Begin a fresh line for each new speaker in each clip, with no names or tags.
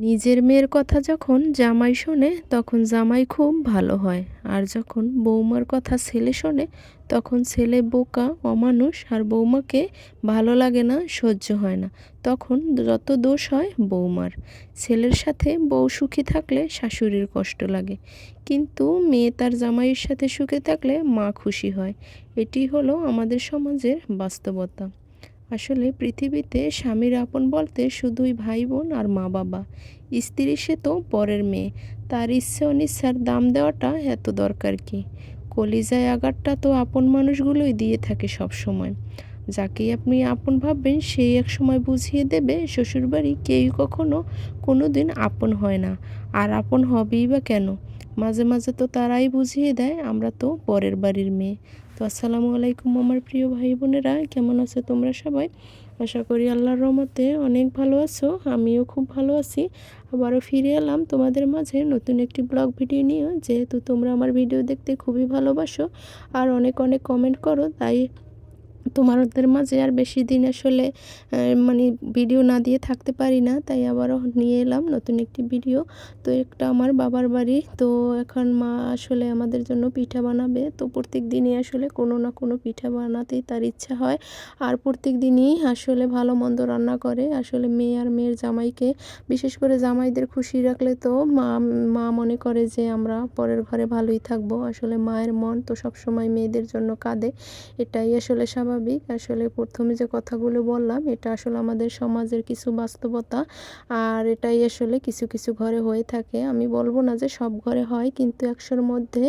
নিজের মেয়ের কথা যখন জামাই শোনে, তখন জামাই খুব ভালো হয়। আর যখন বৌমার কথা ছেলে শোনে, তখন ছেলে বোকা, অমানুষ আর বৌমাকে ভালো লাগে না, সহ্য হয় না। তখন যত দোষ হয় বৌমার। ছেলের সাথে বউ সুখী থাকলে শাশুড়ির কষ্ট লাগে। কিন্তু মেয়ে তার জামাইয়ের সাথে সুখে থাকলে মা খুশি হয়। এটি হলো আমাদের সমাজের বাস্তবতা। আসলে পৃথিবীতে স্বামীর আপন বলতে শুধুই ভাই বোন আর মা বাবা। স্ত্রী সে তো পরের মেয়ে। তার ইচ্ছে অনিচ্ছার দাম দেওয়াটা এত দরকার কি? কলিজায় আঘাতটা তো আপন মানুষগুলোই দিয়ে থাকে সব সময় যাকেই আপনি আপন ভাববেন, সেই এক সময় বুঝিয়ে দেবে শ্বশুরবাড়ি কেউ কখনো কোনো দিন আপন হয় না। আর আপন হবেই বা কেন? মাঝে মাঝে তো তারাই বুঝিয়ে দেয়, আমরা তো পরের বাড়ির মেয়ে। তো আসসালামু আলাইকুম আমার প্রিয় ভাই বোনেরা, কেমন আছো তোমরা সবাই? আশা করি আল্লাহর রহমতে অনেক ভালো আছো, আমিও খুব ভালো আছি। আবারও ফিরে এলাম তোমাদের মাঝে নতুন একটি ব্লগ ভিডিও নিয়ে। যেহেতু তোমরা আমার ভিডিও দেখতে খুবই ভালোবাসো আর অনেক অনেক কমেন্ট করো, তাই তোমাদের মাঝে আর বেশি দিন আসলে মানে ভিডিও না দিয়ে থাকতে পারি না, তাই আবারও নিয়ে এলাম নতুন একটি ভিডিও তো একটা আমার বাবার বাড়ি, তো এখন মা আসলে আমাদের জন্য পিঠা বানাবে। তো প্রত্যেক দিনই আসলে কোনো না কোনো পিঠা বানাতেই তার ইচ্ছা হয়। আর প্রত্যেক দিনই আসলে ভালো মন্দ রান্না করে। আসলে মেয়ে আর মেয়ের জামাইকে, বিশেষ করে জামাইদের খুশি রাখলে তো মা মা মনে করে যে আমরা পরের ঘরে ভালোই থাকব। আসলে মায়ের মন তো সবসময় মেয়েদের জন্য কাঁদে। এটাই আসলে স্বাভাবিক। স্বাভাবিক। আসলে প্রথমে যে কথাগুলো বললাম, এটা আসলে আমাদের সমাজের কিছু বাস্তবতা। আর এটাই আসলে কিছু কিছু ঘরে হয়ে থাকে। আমি বলব না যে সব ঘরে হয়, কিন্তু একশোর মধ্যে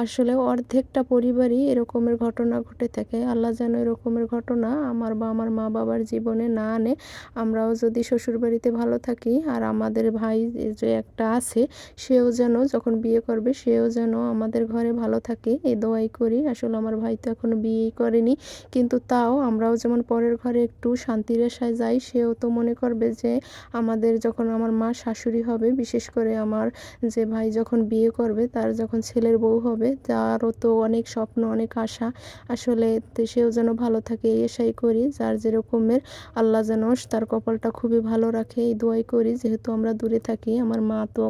আসলে অর্ধেকটা পরিবারই এরকমের ঘটনা ঘটে থাকে। আল্লাহ যেন এরকমের ঘটনা আমার বা আমার মা বাবার জীবনে না আনে। আমরাও যদি শ্বশুরবাড়িতে ভালো থাকি আর আমাদের ভাই যে একটা আছে, সেও যেন যখন বিয়ে করবে, সেও যেন আমাদের ঘরে ভালো থাকে। এ দোয়াই করি। আসলে আমার ভাই তো এখনও বিয়েই করেনি। কিন্তু তাও আমরাও যেমন পরের ঘরে একটু শান্তির আশায় যাই, সেও তো মনে করবে যে আমাদের যখন আমার মা শাশুড়ি হবে, বিশেষ করে আমার যে ভাই যখন বিয়ে করবে, তার যখন ছেলের বউ হবে, তারও তো অনেক স্বপ্ন, অনেক আশা। আসলে সেও যেন ভালো থাকে, এই আশাই করি। যার যেরকমের, আল্লাহ যেন তার কপালটা খুবই ভালো রাখে, এই দোয়াই করি। যেহেতু আমরা দূরে থাকি, আমার মা তো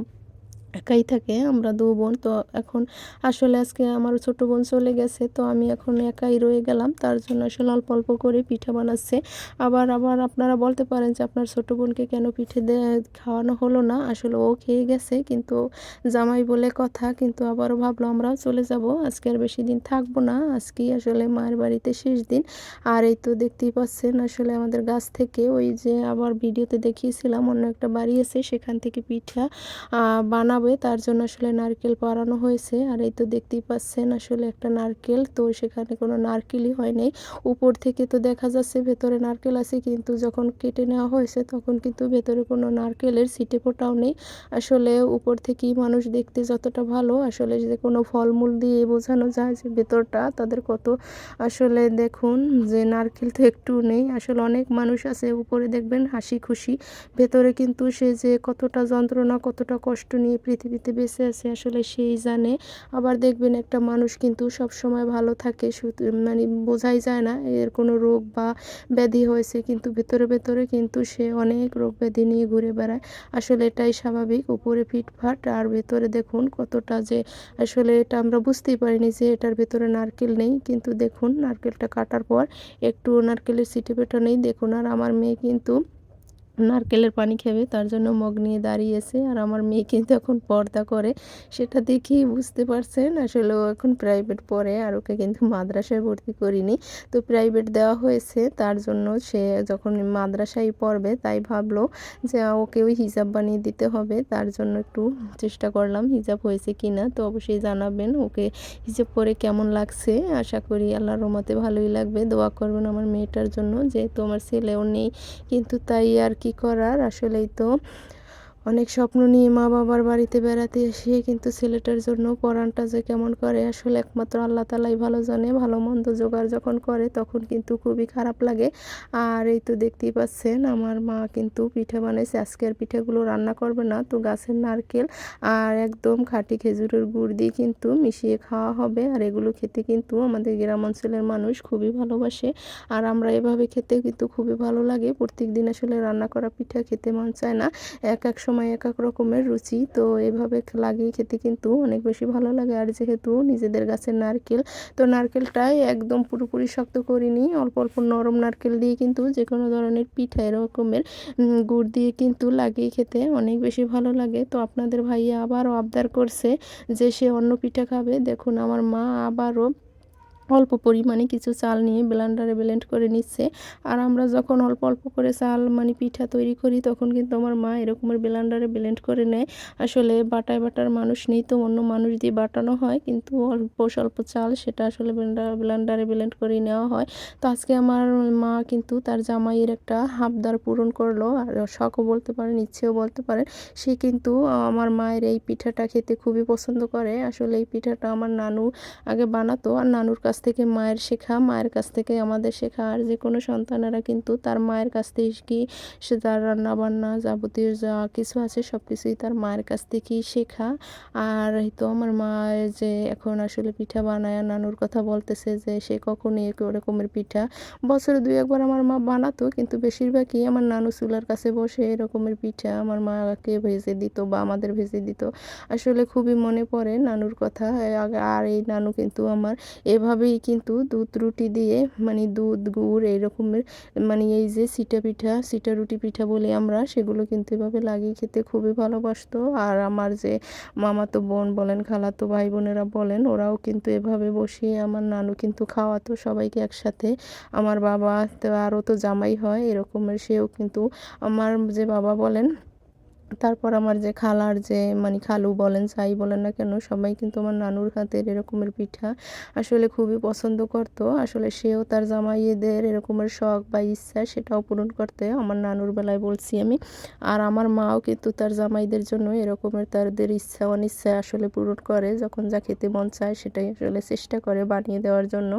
একাই থাকে, আমরা দু বোন। তো এখন আসলে আজকে আমার ছোট বোন চলে গেছে, তো আমি এখন একাই রয়ে গেলাম। তার জন্য আসলে অল্প অল্প করে পিঠা বানাচ্ছে। আবার আবার আপনারা বলতে পারেন যে আপনার ছোট বোনকে কেন পিঠে খাওয়ানো হলো না? আসলে ও খেয়ে গেছে, কিন্তু জামাই বলে কথা, কিন্তু আবারও ভাবলো আমরা চলে যাব। আজকে আর বেশি দিন থাকব না, আজকেই আসলে মায়ের বাড়িতে শেষ দিন। আর এই তো দেখতেই পাচ্ছেন আসলে আমাদের গাছ থেকে ওই যে আবার ভিডিওতে দেখিয়েছিলাম, অন্য একটা বাড়ি আছে, সেখান থেকে পিঠা বানাবো হবে, তার জন্য আসলে নারকেল পাড়ানো হয়েছে। আর এই তো দেখতেই পাচ্ছেন আসলে একটা নারকেল, তো সেখানে কোনো নারকেলই হয় নাই। উপর থেকে তো দেখা যাচ্ছে ভেতরে নারকেল আছে, কিন্তু যখন কেটে নেওয়া হয়েছে তখন কিন্তু ভেতরে কোনো নারকেলের সিটে ফোটাও নেই। আসলে উপর থেকেই মানুষ দেখতে যতটা ভালো, আসলে যে কোনো ফলমূল দিয়ে বোঝানো যায় যে ভেতরটা তাদের কত। আসলে দেখুন যে নারকেল তো একটু নেই, আসলে অনেক মানুষ আছে উপরে দেখবেন হাসি খুশি। ভেতরে কিন্তু সে যে কতটা যন্ত্রণা, কতটা কষ্ট নিয়ে পৃথিবীতে বেঁচে আছে আসলে সেই জানে। আবার দেখবেন একটা মানুষ কিন্তু সব সময় ভালো থাকে মানে বোঝাই যায় না এর কোনো রোগ বা ব্যাধি হয়েছে, কিন্তু ভেতরে ভেতরে কিন্তু সে অনেক রোগ ব্যাধি নিয়ে ঘুরে বেড়ায়। আসলে এটাই স্বাভাবিক উপরে ফিটফাট আর ভেতরে দেখুন কতটা যে আসলে এটা আমরা বুঝতেই পারিনি যে এটার ভেতরে নারকেল নেই, কিন্তু দেখুন নারকেলটা কাটার পর একটু নারকেলের সিটে পেটা নেই। দেখুন আর আমার মেয়ে কিন্তু নারকেলের পানি খাবে, তার জন্য মগ নিয়ে দাঁড়িয়েছে। আর আমার মেয়ে কিন্তু এখন পর্দা করে, সেটা দেখেই বুঝতে পারছেন। আসলে ও এখন প্রাইভেট পড়ে, আর ওকে কিন্তু মাদ্রাসায় ভর্তি করিনি। তো প্রাইভেট দেওয়া হয়েছে, তার জন্য সে যখন মাদ্রাসায় পড়বে, তাই ভাবলো যে ওকে ওই হিজাব বানিয়ে দিতে হবে। তার জন্য একটু চেষ্টা করলাম হিজাব হয়েছে কি না তো অবশ্যই জানাবেন ওকে হিজাব পরে কেমন লাগছে। আশা করি আল্লাহ রহমতে ভালোই লাগবে। দোয়া করবেন আমার মেয়েটার জন্য, যেহেতু আমার ছেলেও নেই। কিন্তু তাই আর কি করার? আসলেই তো অনেক স্বপ্ন নিয়ে মা বাবার বাড়িতে বেড়াতে এসে কিন্তু ছেলেটার জন্য পরাণটা যে কেমন করে আসলে একমাত্র আল্লাহ তালাই ভালো জানে, ভালো মন্দ জোগাড় যখন করে তখন কিন্তু খুবই খারাপ লাগে। আর এই তো দেখতেই পাচ্ছেন আমার মা কিন্তু পিঠে বানাইছে, আজকের পিঠেগুলো রান্না করবে না তো গাছের নারকেল আর একদম খাঁটি খেজুরের গুড় দিয়ে কিন্তু মিশিয়ে খাওয়া হবে। আর এগুলো খেতে কিন্তু আমাদের গ্রাম অঞ্চলের মানুষ খুবই ভালোবাসে। আর আমরা এভাবে খেতে কিন্তু খুবই ভালো লাগে। প্রত্যেক দিন আসলে রান্না করা পিঠা খেতে মন চায় না। এক এক সময় সময় এক এক রকমের রুচি। তো এভাবে লাগিয়ে খেতে কিন্তু অনেক বেশি ভালো লাগে। আর যেহেতু নিজেদের গাছের নারকেল, তো নারকেলটাই একদম পুরোপুরি শক্ত করিনি অল্প অল্প নরম নারকেল দিয়ে কিন্তু যে কোনো ধরনের পিঠা এরকমের গুড় দিয়ে কিন্তু লাগিয়ে খেতে অনেক বেশি ভালো লাগে। তো আপনাদের ভাইয়া আবারও আবদার করছে যে সে অন্য পিঠা খাবে। দেখুন, আমার মা আবারও অল্প পরিমাণে কিছু চাল নিয়ে ব্লান্ডারে ব্লেন্ড করে নিচ্ছে। আর আমরা যখন অল্প অল্প করে চাল মানে পিঠা তৈরি করি, তখন কিন্তু আমার মা এরকমের ব্লেন্ডারে ব্লেন্ড করে নেয়। আসলে বাটায় বাটার মানুষ নেই তো, অন্য মানুষ দিয়ে বাটানো হয়, কিন্তু অল্প স্বল্প চাল সেটা আসলে ব্লান্ডারে ব্লেন্ড করে নেওয়া হয়। তো আজকে আমার মা কিন্তু তার জামাইয়ের একটা হাবদার পূরণ করল, আর শখও বলতে পারেন, ইচ্ছেও বলতে পারেন। সে কিন্তু আমার মায়ের এই পিঠাটা খেতে খুবই পছন্দ করে। আসলে এই পিঠাটা আমার নানু আগে বানাতো, আর নানুর কাছে কাছ থেকে মায়ের শেখা, মায়ের কাছ থেকে আমাদের শেখা। আর যে কোনো সন্তানেরা কিন্তু তার মায়ের কাছ থেকে কি সে তার রান্নাবান্না যাবতীয় যা কিছু আছে সব কিছুই তার মায়ের কাছ থেকেই শেখা। আর তো আমার মা যে এখন আসলে পিঠা বানায়, নানুর কথা বলতেছে যে সে কখনই ওরকমের পিঠা বছরে দুই একবার আমার মা বানাতো, কিন্তু বেশিরভাগই আমার নানু চুলার কাছে বসে এরকমের পিঠা আমার মাকে ভেজে দিত বা আমাদের ভেজে দিত। আসলে খুবই মনে পড়ে নানুর কথা। আর এই নানু কিন্তু আমার এভাবে এভাবেই কিন্তু দুধ রুটি দিয়ে মানে দুধ, গুড় এই রকমের মানে এই যে সিটা পিঠা, সিটা রুটি পিঠা বলি আমরা, সেগুলো কিন্তু এভাবে লাগিয়ে খেতে খুবই ভালোবাসতো। আর আমার যে মামাতো বোন বলেন, খালাতো ভাই বোনেরা বলেন, ওরাও কিন্তু এভাবে বসিয়ে আমার নানু কিন্তু খাওয়াতো সবাইকে একসাথে। আমার বাবা তো, আরও তো জামাই হয়, এরকমের সেও কিন্তু, আমার যে বাবা বলেন তারপর আমার যে খালার যে মানে খালু বলেন যাই বলেন না কেন, সবাই কিন্তু আমার নানুর হাতের এরকমের পিঠা আসলে খুবই পছন্দ করত। আসলে সেও তার জামাইয়েদের এরকমের শখ বা ইচ্ছা সেটাও পূরণ করতে আমার নানুর বেলায় বলছি আমি। আর আমার মাও কিন্তু তার জামাইদের জন্য এরকমের তাদের ইচ্ছা, অনিচ্ছা আসলে পূরণ করে, যখন যা খেতে মন চায় সেটাই আসলে চেষ্টা করে বানিয়ে দেওয়ার জন্য।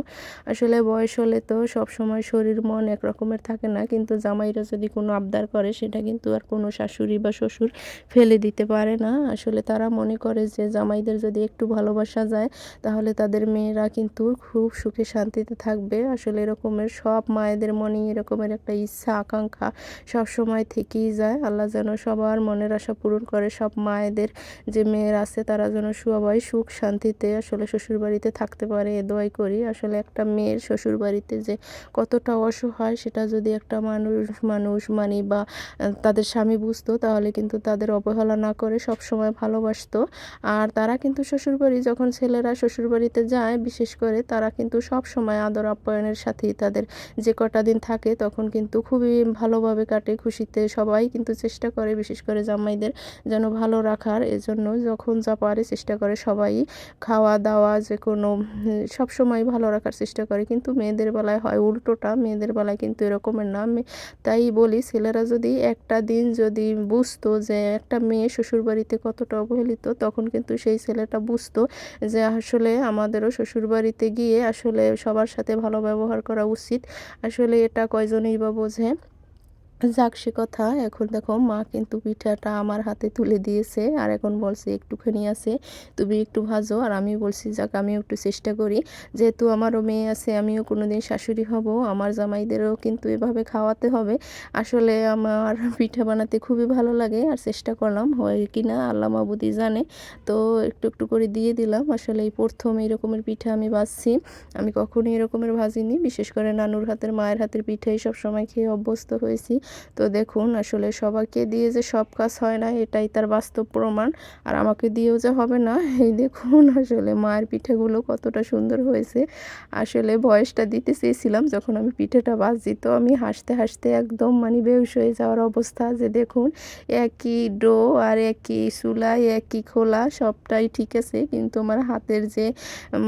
আসলে বয়স হলে তো সব সময় শরীর মন এক রকমের থাকে না, কিন্তু জামাইরা যদি কোনো আবদার করে সেটা কিন্তু আর কোনো শাশুড়ি বা শ্বশুর শ্বশুর ফেলে দিতে পারে না। আসলে তারা মনে করে যে জামাইদের যদি একটু ভালোবাসা যায়, তাহলে তাদের মেয়েরা কিন্তু খুব সুখে শান্তিতে থাকবে। আসলে এরকমের সব মায়েদের মনে এরকমের একটা ইচ্ছা, আকাঙ্ক্ষা সব সময় থেকেই যায়। আল্লাহ যেন সবার মনের আশা পূরণ করে, সব মায়েদের যে মেয়ের আছে তারা যেন সবাই সুখ শান্তিতে আসলে শ্বশুরবাড়িতে থাকতে পারে, এ দোয়াই করি। আসলে একটা মেয়ের শ্বশুরবাড়িতে যে কতটা অসহায়, সেটা যদি একটা মানুষ মানুষ মানে বা তাদের স্বামী বুঝতো, তাহলে কিন্তু কিন্তু তাদের অবহেলা না করে সব সময় ভালোবাসত। আর তারা কিন্তু শ্বশুরবাড়ি যখন ছেলেরা শ্বশুরবাড়িতে যায়, বিশেষ করে তারা কিন্তু সব সময় আদর আপ্যায়নের সাথেই তাদের যে কটা দিন থাকে তখন কিন্তু খুবই ভালোভাবে কাটে, খুশিতে সবাই কিন্তু চেষ্টা করে, বিশেষ করে জামাইদের যেন ভালো রাখার। এজন্য যখন যা পারে চেষ্টা করে সবাই। খাওয়া দাওয়া যে কোনো সব সময় ভালো রাখার চেষ্টা করে। কিন্তু মেয়েদের বেলায় হয় উল্টোটা, মেয়েদের বেলায় কিন্তু এরকমের না। তাই বলি ছেলেরা যদি একটা দিন যদি বুঝতো যে একটা মেয়ে শ্বশুরবাড়িতে কতটা অবহেলিত, তখন কিন্তু সেই ছেলেটা বুঝতো যে আসলে আমাদেরও শ্বশুরবাড়িতে গিয়ে আসলে সবার সাথে ভালো ব্যবহার করা উচিত। আসলে এটা কয়জনই বা বোঝে? যাক, সে কথা। এখন দেখো, মা কিন্তু পিঠাটা আমার হাতে তুলে দিয়েছে আর এখন বলছে একটুখানি আছে, তুমি একটু ভাজো। আর আমি বলছি, যাক, আমিও একটু চেষ্টা করি। যেহেতু আমারও মেয়ে আছে, আমিও কোনো দিন শাশুড়ি হব। আমার জামাইদেরও কিন্তু এভাবে খাওয়াতে হবে। আসলে আমার পিঠা বানাতে খুবই ভালো লাগে আর চেষ্টা করলাম, হয় কি না, আল্লাহ মাবুদি জানে। তো একটু একটু করে দিয়ে দিলাম। আসলে এই প্রথম এরকমের পিঠা আমি বাজছি। আমি কখনোই এরকমের ভাজিনি। বিশেষ করে নানুর হাতের, মায়ের হাতের পিঠাই সব সময় খেয়ে অভ্যস্ত হয়েছি। তো দেখুন, আসলে সবাইকে দিয়ে যে সব কাজ হয় না, এটাই তার বাস্তব প্রমাণ। আর আমাকে দিয়েও যে হবে না, এই দেখুন, আসলে মায়ের পিঠেগুলো কতটা সুন্দর হয়েছে। আসলে বয়সটা দিতে চেয়েছিলাম, যখন আমি পিঠেটা বাজছি, তো আমি হাসতে হাসতে একদম মানে বেউস হয়ে যাওয়ার অবস্থা যে দেখুন, একই ডো আর একই চুলাই একই খোলা, সবটাই ঠিক আছে। কিন্তু আমার হাতের যে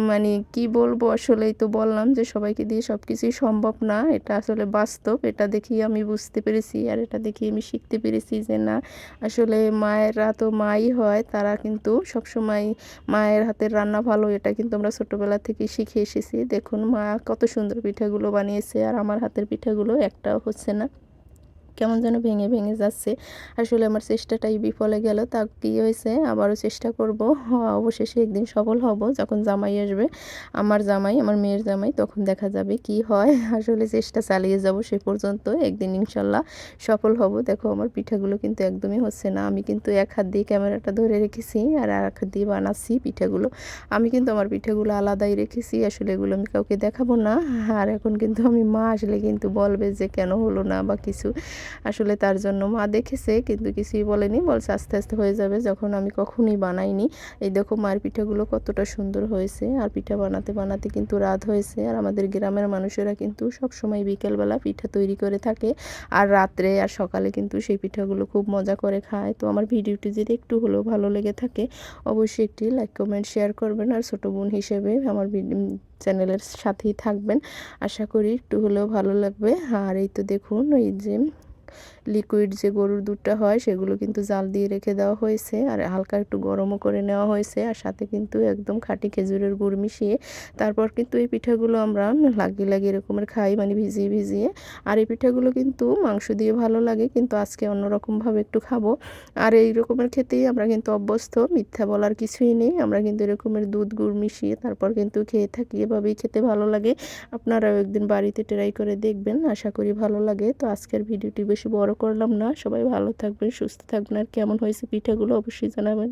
মানে কি বলব, আসলেই তো বললাম যে সবাইকে দিয়ে সব কিছুই সম্ভব না, এটা আসলে বাস্তব, এটা দেখি আমি বুঝতে পেরেছি আর এটা দেখি আমি শিখতে পেরেছি যে না, আসলে মায়েরা তো মাই হয়, তারা কিন্তু সবসময় মায়ের হাতের রান্না ভালো, এটা কিন্তু আমরা ছোটোবেলা থেকে শিখে এসেছি। দেখুন মা কত সুন্দর পিঠাগুলো বানিয়েছে আর আমার হাতের পিঠাগুলো একটাও হচ্ছে না। কেমন যেন ভেঙে ভেঙে যাচ্ছে। আসলে আমার চেষ্টাটাই বিফলে গেল, তা কী হয়েছে? আবারও চেষ্টা করব। অবশেষে একদিন সফল হব, যখন জামাই আসবে, আমার জামাই, আমার মেয়ের জামাই, তখন দেখা যাবে কি হয়। আসলে চেষ্টা চালিয়ে যাব সে পর্যন্ত, একদিন ইনশাল্লাহ সফল হব। দেখো, আমার পিঠাগুলো কিন্তু একদমই হচ্ছে না। আমি কিন্তু এক হাত দিয়ে ক্যামেরাটা ধরে রেখেছি আর এক হাত দিয়ে বানাচ্ছি পিঠাগুলো। আমি কিন্তু আমার পিঠাগুলো আলাদাই রেখেছি, আসলে এগুলো আমি কাউকে দেখাবো না। আর এখন কিন্তু আমি মা, আসলে কিন্তু বলবে যে কেন হলো না বা কিছু। আসলে তার জন্য মা দেখেছে, কিন্তু কিছুই বলেনি। বলছে, আস্তে আস্তে হয়ে যাবে। যখন আমি কখনোই বানাইনি। এই দেখো মায়ের পিঠাগুলো কতটা সুন্দর হয়েছে। আর পিঠা বানাতে বানাতে কিন্তু রাত হয়েছে। আর আমাদের গ্রামের মানুষেরা কিন্তু সব সময় বিকেলবেলা পিঠা তৈরি করে থাকে। আর রাত্রে আর সকালে কিন্তু সেই পিঠাগুলো খুব মজা করে খায়। তো আমার ভিডিওটি যদি একটু হলেও ভালো লেগে থাকে, অবশ্যই একটি লাইক, কমেন্ট, শেয়ার করবেন। আর ছোটো বোন হিসেবে আমার চ্যানেলের সাথেই থাকবেন। আশা করি একটু হলেও ভালো লাগবে। আর এই তো দেখুন এই যে লিকুইড যে গরুর দুধটা হয়, সেগুলো কিন্তু জাল দিয়ে রেখে দেওয়া হয়েছে। আর হালকা একটু গরমও করে নেওয়া হয়েছে। আর সাথে কিন্তু একদম খাঁটি খেজুরের গুড় মিশিয়ে তারপর কিন্তু এই পিঠাগুলো আমরা লাগিয়ে লাগিয়ে এরকমের খাই মানে ভিজিয়ে ভিজিয়ে। আর এই পিঠাগুলো কিন্তু মাংস দিয়ে ভালো লাগে, কিন্তু আজকে অন্যরকমভাবে একটু খাব। আর এই রকমের খেতেই আমরা কিন্তু অভ্যস্ত, মিথ্যা বলার কিছুই নেই। আমরা কিন্তু এরকমের দুধ, গুড় মিশিয়ে তারপর কিন্তু খেয়ে থাকি, এভাবেই খেতে ভালো লাগে। আপনারাও একদিন বাড়িতে ট্রাই করে দেখবেন, আশা করি ভালো লাগে। তো আজকের ভিডিওটি বেশি বড় করলাম না। সবাই ভালো থাকবেন, সুস্থ থাকবেন। আর কেমন হয়েছে পিঠাগুলো অবশ্যই জানাবেন।